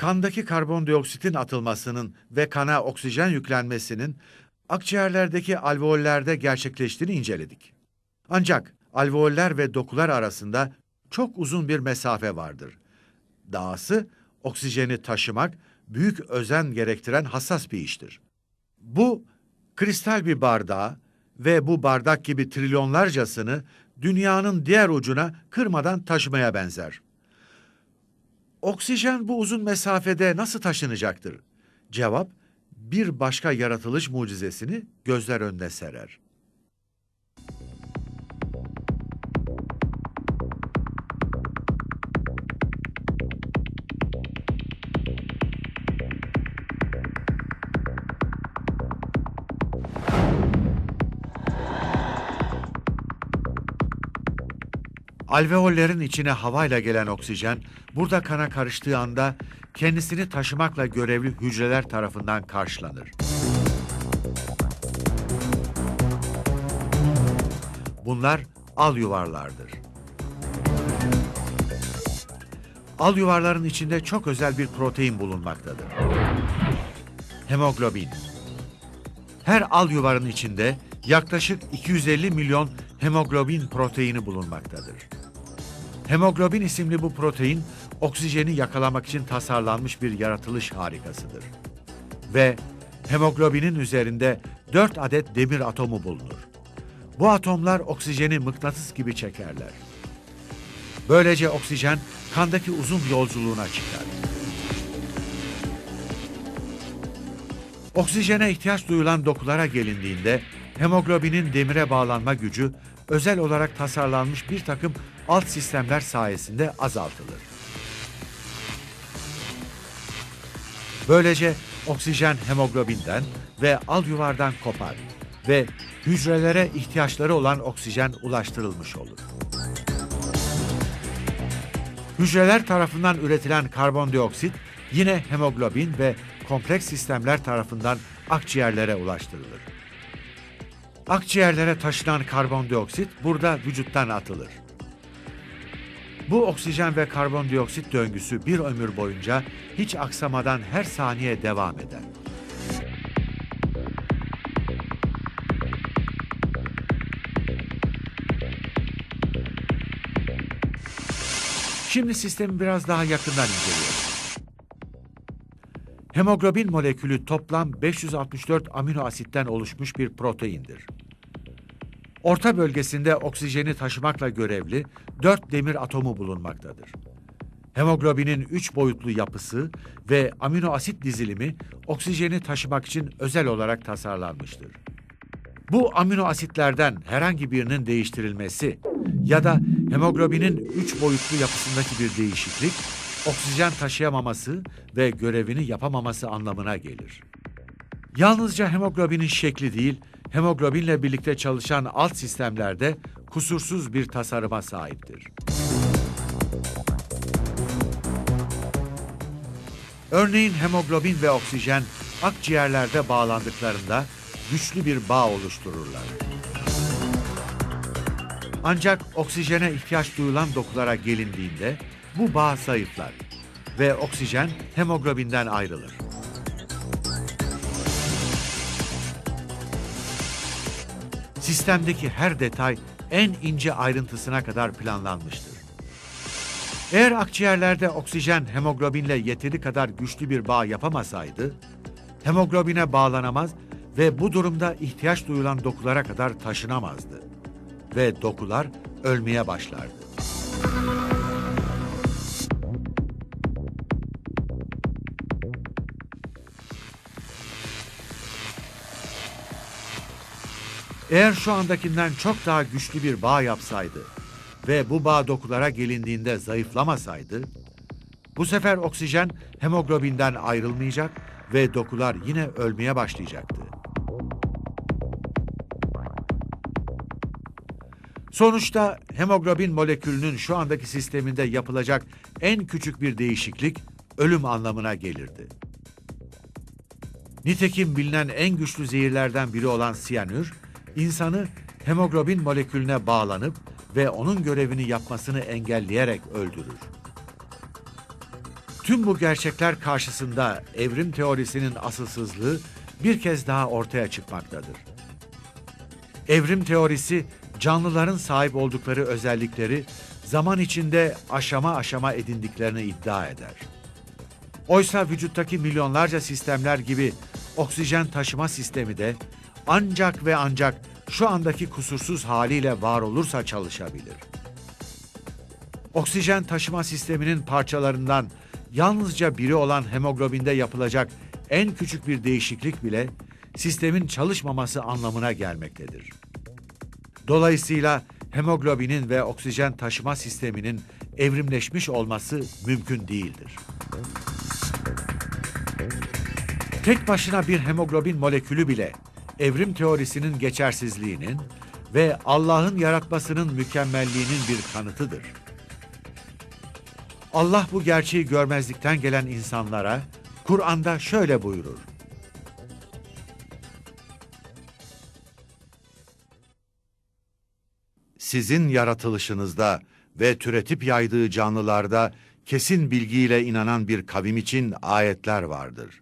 kandaki karbondioksitin atılmasının ve kana oksijen yüklenmesinin akciğerlerdeki alveollerde gerçekleştiğini inceledik. Ancak alveoller ve dokular arasında çok uzun bir mesafe vardır. Dahası oksijeni taşımak büyük özen gerektiren hassas bir iştir. Bu kristal bir bardağı ve bu bardak gibi trilyonlarcasını dünyanın diğer ucuna kırmadan taşımaya benzer. Oksijen bu uzun mesafede nasıl taşınacaktır? Cevap, bir başka yaratılış mucizesini gözler önüne serer. Alveollerin içine havayla gelen oksijen burada kana karıştığı anda kendisini taşımakla görevli hücreler tarafından karşılanır. Bunlar al yuvarlardır. Al yuvarların içinde çok özel bir protein bulunmaktadır. Hemoglobin. Her al yuvarın içinde yaklaşık 250 milyon hemoglobin proteini bulunmaktadır. Hemoglobin isimli bu protein oksijeni yakalamak için tasarlanmış bir yaratılış harikasıdır. Ve hemoglobinin üzerinde 4 adet demir atomu bulunur. Bu atomlar oksijeni mıknatıs gibi çekerler. Böylece oksijen kandaki uzun yolculuğuna çıkar. Oksijene ihtiyaç duyulan dokulara gelindiğinde hemoglobinin demire bağlanma gücü özel olarak tasarlanmış bir takım alt sistemler sayesinde azaltılır. Böylece oksijen hemoglobinden ve al yuvardan kopar ve hücrelere ihtiyaçları olan oksijen ulaştırılmış olur. Hücreler tarafından üretilen karbondioksit yine hemoglobin ve kompleks sistemler tarafından akciğerlere ulaştırılır. Akciğerlere taşınan karbondioksit burada vücuttan atılır. Bu oksijen ve karbondioksit döngüsü bir ömür boyunca hiç aksamadan her saniye devam eder. Şimdi sistemi biraz daha yakından inceliyoruz. Hemoglobin molekülü toplam 564 amino asitten oluşmuş bir proteindir. Orta bölgesinde oksijeni taşımakla görevli 4 demir atomu bulunmaktadır. Hemoglobinin 3 boyutlu yapısı ve amino asit dizilimi oksijeni taşımak için özel olarak tasarlanmıştır. Bu amino asitlerden herhangi birinin değiştirilmesi ya da hemoglobinin 3 boyutlu yapısındaki bir değişiklik oksijen taşıyamaması ve görevini yapamaması anlamına gelir. Yalnızca hemoglobinin şekli değil, hemoglobinle birlikte çalışan alt sistemlerde kusursuz bir tasarıma sahiptir. Örneğin hemoglobin ve oksijen akciğerlerde bağlandıklarında güçlü bir bağ oluştururlar. Ancak oksijene ihtiyaç duyulan dokulara gelindiğinde bu bağ zayıflar ve oksijen hemoglobinden ayrılır. Sistemdeki her detay en ince ayrıntısına kadar planlanmıştır. Eğer akciğerlerde oksijen hemoglobinle yeteri kadar güçlü bir bağ yapamasaydı, hemoglobine bağlanamaz ve bu durumda ihtiyaç duyulan dokulara kadar taşınamazdı ve dokular ölmeye başlardı. Eğer şu andakinden çok daha güçlü bir bağ yapsaydı ve bu bağ dokulara gelindiğinde zayıflamasaydı, bu sefer oksijen hemoglobinden ayrılmayacak ve dokular yine ölmeye başlayacaktı. Sonuçta hemoglobin molekülünün şu andaki sisteminde yapılacak en küçük bir değişiklik ölüm anlamına gelirdi. Nitekim bilinen en güçlü zehirlerden biri olan siyanür, insanı hemoglobin molekülüne bağlanıp ve onun görevini yapmasını engelleyerek öldürür. Tüm bu gerçekler karşısında evrim teorisinin asılsızlığı bir kez daha ortaya çıkmaktadır. Evrim teorisi canlıların sahip oldukları özellikleri zaman içinde aşama aşama edindiklerini iddia eder. Oysa vücuttaki milyonlarca sistemler gibi oksijen taşıma sistemi de ancak ve ancak şu andaki kusursuz haliyle var olursa çalışabilir. Oksijen taşıma sisteminin parçalarından yalnızca biri olan hemoglobinde yapılacak en küçük bir değişiklik bile sistemin çalışmaması anlamına gelmektedir. Dolayısıyla hemoglobinin ve oksijen taşıma sisteminin evrimleşmiş olması mümkün değildir. Tek başına bir hemoglobin molekülü bile evrim teorisinin geçersizliğinin ve Allah'ın yaratmasının mükemmelliğinin bir kanıtıdır. Allah bu gerçeği görmezlikten gelen insanlara Kur'an'da şöyle buyurur. Sizin yaratılışınızda ve türetip yaydığı canlılarda kesin bilgiyle inanan bir kavim için ayetler vardır.